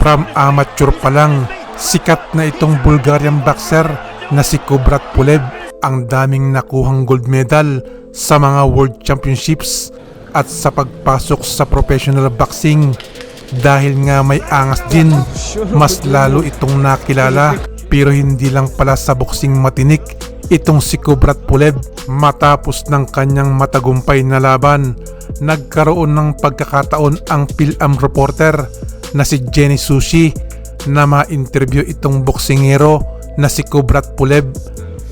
From amateur pa lang, sikat na itong Bulgarian boxer na si Kubrat Pulev ang daming nakuhang gold medal sa mga World Championships at sa pagpasok sa professional boxing. Dahil nga may angas din mas lalo itong nakilala. Pero hindi lang pala sa boxing matinik itong si Kubrat Pulev matapos ng kanyang matagumpay na laban nagkaroon ng pagkakataon ang Pilam reporter na si Jenny Sushi na ma-interview itong boksingero na si Kubrat Pulev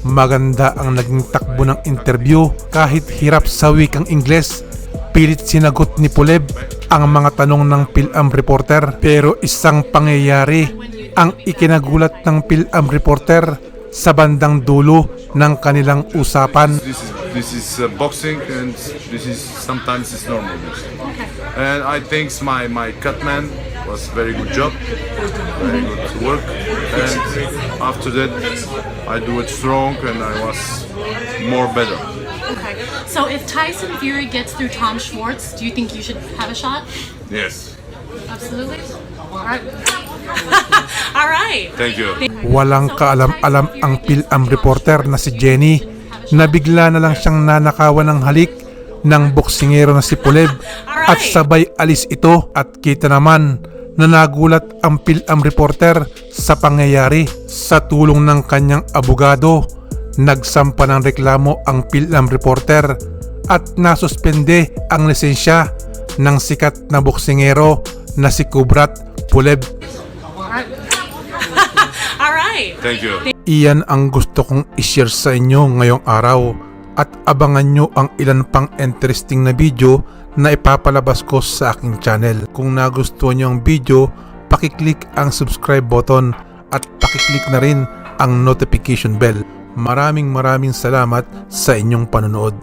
maganda ang naging takbo ng interview. Kahit hirap sa wikang Ingles pilit sinagot ni Pulev ang mga tanong ng Pilam reporter. Pero isang pangyayari ang ikinagulat ng Pilam reporter sa bandang dulo ng kanilang usapan This is this is uh, boxing, and this is sometimes it's normal. This. And I think my my cutman was very good job, very good work. And after that, I do it strong, and I was more better. Okay. So if Tyson Fury gets through Tom Schwartz, do you think you should have a shot? Yes. Absolutely. All right. Thank you. Walang kaalam-alam ang Pilam reporter na si Jenny na bigla na lang siyang nanakawan ng halik ng boksingero na si Pulev at sabay alis ito at kita naman na nagulat ang Pilam reporter sa pangyayari sa tulong ng kanyang abogado nagsampa ng reklamo ang Pilam reporter at nasuspende ang lisensya ng sikat na boksingero na si Kubrat Pulev All right. Thank you. Iyan ang gusto kong i-share sa inyo ngayong araw at abangan nyo ang ilan pang interesting na video na ipapalabas ko sa aking channel. Kung nagustuhan nyo ang video, pakiclick ang subscribe button at pakiclick na rin ang notification bell. Maraming maraming salamat sa inyong panonood.